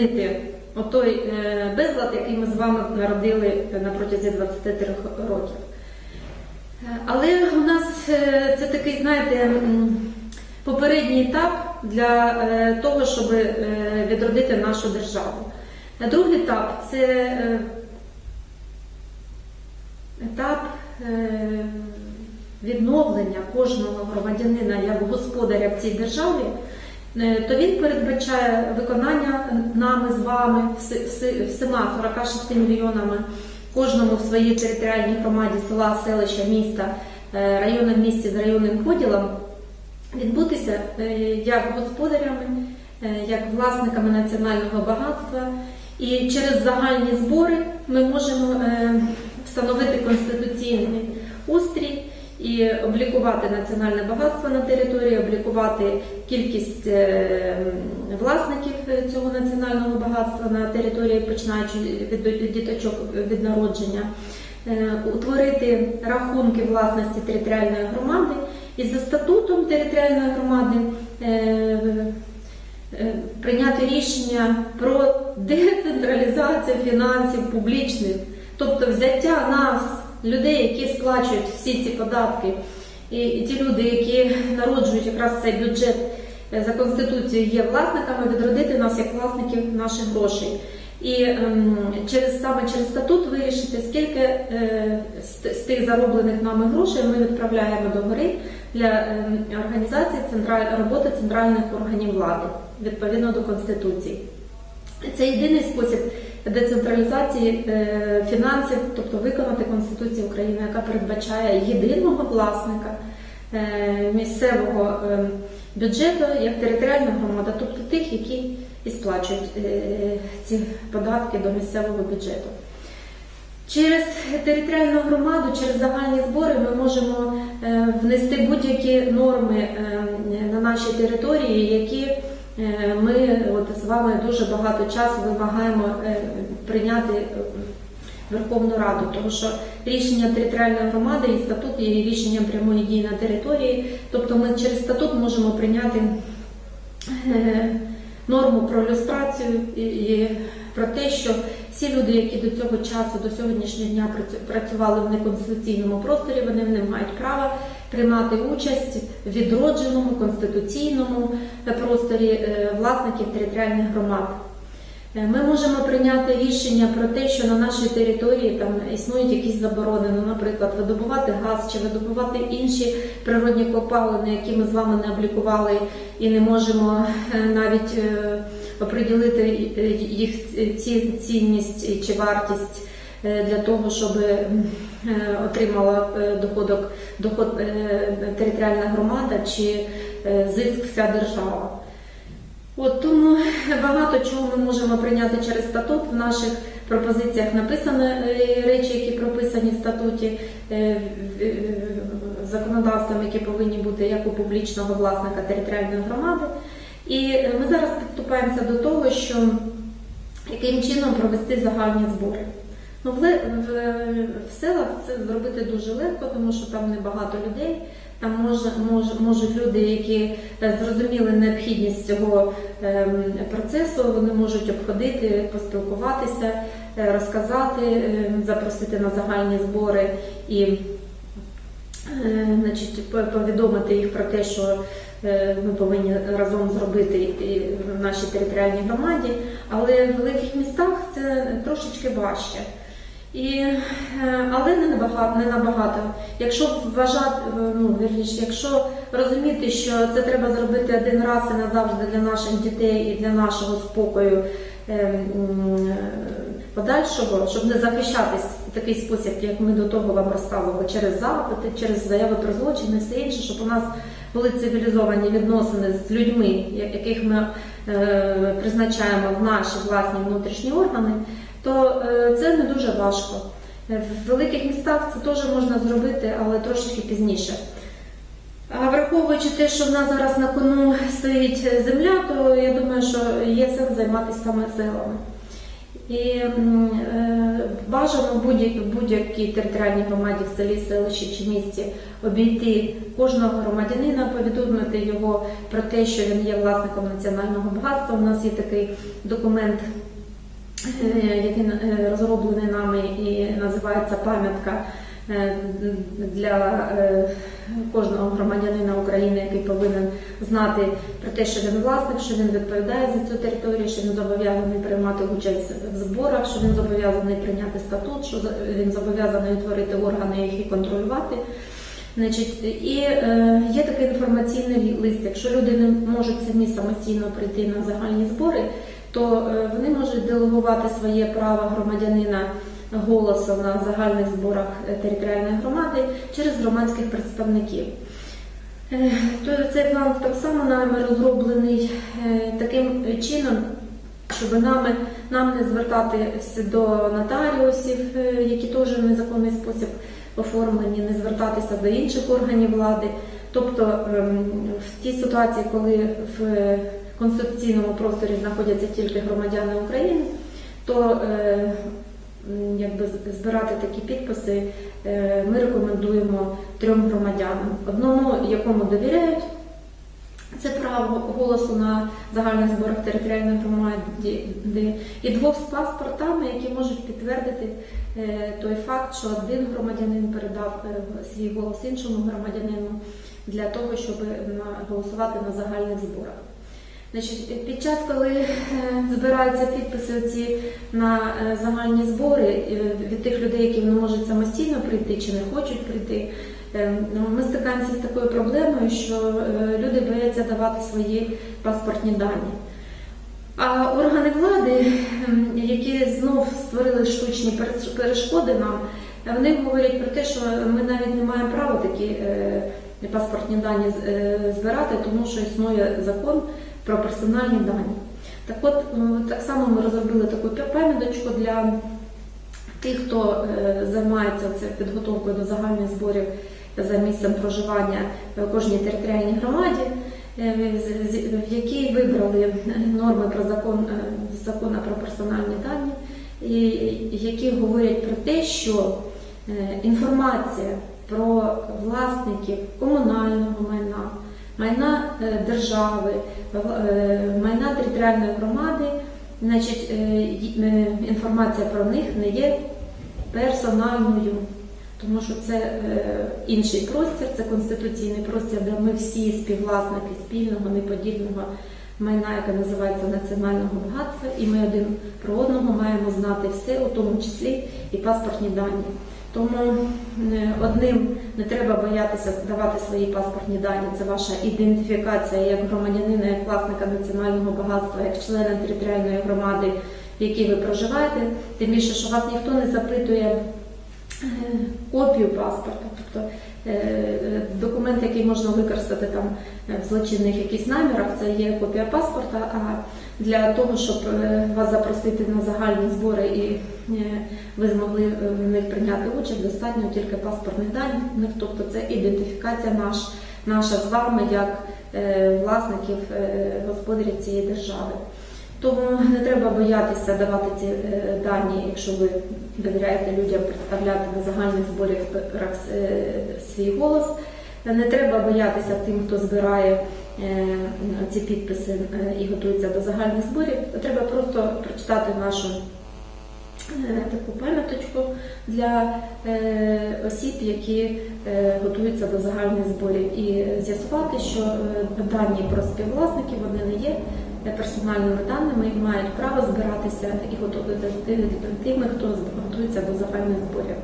як отой е, безлад, який ми з вами народили на протязі 23 років. Але у нас е, це такий, знаєте, попередній етап для е, того, щоб відродити нашу державу. Другий етап це етап відновлення кожного громадянина як господаря в цій державі, то він передбачає виконання нами з вами всіма 46 мільйонами кожному в своїй територіальній громаді села, селища, міста, е, району місті з районним поділом відбутися е, як господарями, е, як власниками національного багатства. І через загальні збори ми можемо е, встановити конституційний устрій і облікувати національне багатство на території, облікувати кількість е, власників цього національного багатства на території, починаючи від діточок від народження, е, утворити рахунки власності територіальної громади і за статутом територіальної громади. е, е, Прийняти рішення про децентралізацію фінансів публічних, тобто взяття нас, людей, які сплачують всі ці податки, і, і ті люди, які народжують якраз цей бюджет е, за конституцією, є власниками, відродити нас як власників наших грошей. І ем, через саме через статут вирішити, скільки е, з, з тих зароблених нами грошей ми відправляємо до гори для ем, організації централь, роботи центральних органів влади відповідно до конституції. Це єдиний спосіб децентралізації е, фінансів, тобто виконати Конституцію України, яка передбачає єдиного власника е, місцевого е, бюджету як територіальна громада, тобто тих, які і сплачують ці податки до місцевого бюджету. Через територіальну громаду, через загальні збори ми можемо внести будь-які норми на нашій території, які ми от з вами дуже багато часу вимагаємо е, прийняти е, Верховну Раду, тому що рішення територіальної громади і статут є рішенням прямої дії на території. Тобто ми через статут можемо прийняти е, норму про люстрацію і про те, що всі люди, які до цього часу, до сьогоднішнього дня працювали в неконституційному просторі, вони не мають права приймати участь в відродженому конституційному просторі е, власників територіальних громад. Е, Ми можемо прийняти рішення про те, що на нашій території там існують якісь заборони, ну, наприклад, видобувати газ чи видобувати інші природні копалини, які ми з вами не облікували і не можемо е, навіть оприділити їх цінність чи вартість для того, щоб е, отримала е, доходок доход е, територіальна громада чи е, зиск вся держава. От тому багато чого ми можемо прийняти через статут. В наших пропозиціях написано е, речі, які прописані в статуті е, е, законодавством, які повинні бути як у публічного власника територіальної громади. І е, ми зараз підступаємося до того, що яким чином провести загальні збори. Ну, в, в, в селах це зробити дуже легко, тому що там небагато людей. Там може, може, можуть люди, які е, зрозуміли необхідність цього ем, процесу, вони можуть обходити, поспілкуватися, е, розказати, е, запросити на загальні збори і е, значить, повідомити їх про те, що е, ми повинні разом зробити в нашій територіальній громаді, але в великих містах це трошечки важче. І, е, але не набагато, не набагато. Якщо вважати, е, ну вірніше, якщо розуміти, що це треба зробити один раз і назавжди для наших дітей і для нашого спокою е, м, подальшого, щоб не захищатись в такий спосіб, як ми до того вам розказували, через запити, через заяви про злочини, все інше, щоб у нас були цивілізовані відносини з людьми, яких ми е, призначаємо в наші власні внутрішні органи, то е, це не дуже важко. Е, В великих містах це теж можна зробити, але трошки пізніше. А враховуючи те, що в нас зараз на кону стоїть земля, то я думаю, що є сенс займатися саме селами. І е, бажано в будь- будь-якій територіальній громаді в селі, селищі чи місті обійти кожного громадянина, повідомити його про те, що він є власником національного багатства. У нас є такий документ, який е, розроблений нами і називається пам'ятка е, для е, кожного громадянина України, який повинен знати про те, що він власник, що він відповідає за цю територію, що він зобов'язаний приймати участь в зборах, що він зобов'язаний прийняти статут, що він зобов'язаний утворити органи, які контролювати. Значить, і е, є такий інформаційний лист. Якщо люди не можуть самі самостійно прийти на загальні збори, то е, вони можуть делегувати своє право громадянина голосу на загальних зборах е, територіальної громади через громадських представників. Е, цей план так само нами розроблений таким чином, щоб нами, нам не звертатися до нотаріусів, які теж в незаконний спосіб оформлені, не звертатися до інших органів влади. Тобто ем, в тій ситуації, коли в конституційному просторі знаходяться тільки громадяни України, то е, якби збирати такі підписи е, ми рекомендуємо трьом громадянам. Одному, якому довіряють це право голосу на загальних зборах територіальної громади, і двох з паспортами, які можуть підтвердити е, той факт, що один громадянин передав свій голос іншому громадянину для того, щоб голосувати на загальних зборах. Значить, під час, коли е, збираються підписи ці на е, загальні збори е, від тих людей, які не можуть самостійно прийти чи не хочуть прийти, ну, ми стикаємося з такою проблемою, що люди бояться давати свої паспортні дані. А органи влади, які знов створили штучні перешкоди нам, вони говорять про те, що ми навіть не маємо права такі паспортні дані збирати, тому що існує закон про персональні дані. Так от, так само ми розробили таку пам'яточку для тих, хто е, займається підготовкою до загальних зборів за місцем проживання в кожній територіальній громаді, е, в якій вибрали норми про закон е, закону про персональні дані, і які говорять про те, що інформація про власників комунального майна, майна е, держави, е, майна територіальної громади, значить, е, інформація про них не є персональною, тому що це інший простір, це конституційний простір, де ми всі співвласники спільного, неподільного майна, яке називається національного багатства, і ми один про одного маємо знати все, у тому числі і паспортні дані. Тому е, одним не треба боятися давати свої паспортні дані. Це ваша ідентифікація як громадянина, як власника національного багатства, як члена територіальної громади, в якій ви проживаєте. Тим більше, що вас ніхто не запитує е, копію паспорта, тобто е, який можна використати там е, в злочинних якісь намірах, це є копія паспорта. А для того, щоб е, вас запросити на загальні збори і е, ви змогли в них прийняти участь, достатньо тільки паспортних даних, тобто це ідентифікація наш, наша з вами як власників господарів цієї держави. Тому не треба боятися давати ці дані, якщо ви довіряєте людям представляти на загальних зборах свій голос. Не треба боятися тим, хто збирає е, ці підписи е, і готується до загальних зборів. Треба просто прочитати нашу е, таку пам'яточку для осіб, які готуються до загальних зборів, і з'ясувати, що дані про співвласників вони не є персональними даними і мають право збиратися і готувати тими, хто готується до загальних зборів.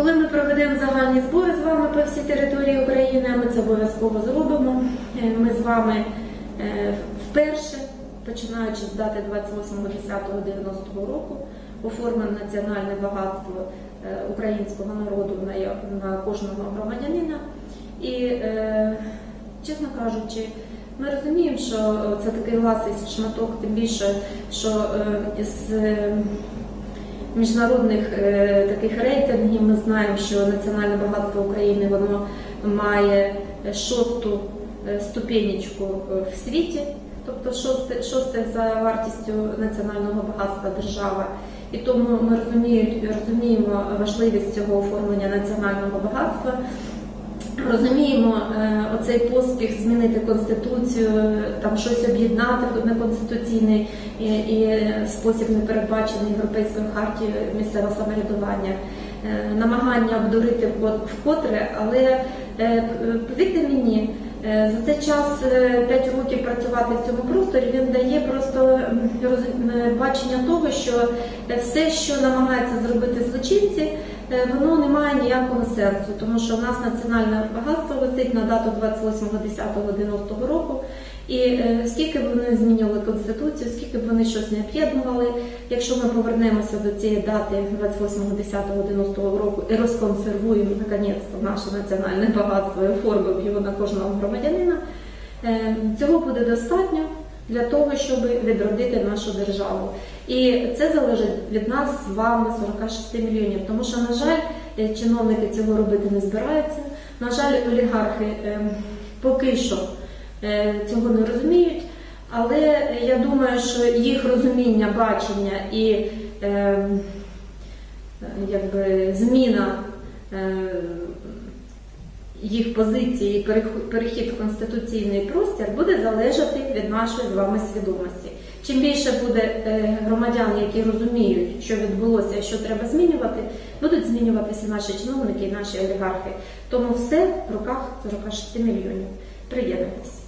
Коли ми проведемо загальні збори з вами по всій території України, ми це обов'язково зробимо. е, Ми з вами е, вперше, починаючи з дати 28.10.90 року, оформимо національне багатство е, українського народу на, кожного громадянина. І, чесно кажучи, ми розуміємо, що це такий ласий шматок, тим більше, що з міжнародних е, таких рейтингів ми знаємо, що національне багатство України воно має шосту е, ступенечку е, в світі. тобто шосте, шосте за вартістю національного багатства держава. І тому ми розуміємо, важливість цього оформлення національного багатства. Розуміємо оцей поспіх змінити конституцію, там щось об'єднати в неконституційний і, спосіб не передбачений європейською хартією місцевого самоврядування, Е, намагання обдурити вкотре, але е, повірте мені. е, За цей час 5 років працювати в цьому просторі він дає просто бачення того, що е, все, що намагаються зробити злочинці, е, воно не має ніякого сенсу, тому що в нас національне багатство висить на дату 28.10.90 року. І е, скільки б вони змінювали конституцію, скільки б вони щось не об'єднували, якщо ми повернемося до цієї дати 28.10.90 року і розконсервуємо наконець-то наше національне багатство і оформимо його на кожного громадянина, е, цього буде достатньо для того, щоб відродити нашу державу. І це залежить від нас з вами 46 мільйонів. Тому що, на жаль, е, чиновники цього робити не збираються. На жаль, олігархи поки що цього не розуміють. Але я думаю, що їх розуміння, бачення і е, якби зміна е, їх позиції, і перехід в конституційний простір буде залежати від нашої з вами свідомості. Чим більше буде е, громадян, які розуміють, що відбулося що треба змінювати, будуть змінюватися наші чиновники і наші олігархи. Тому все в руках 46 мільйонів. Приєднуйтесь.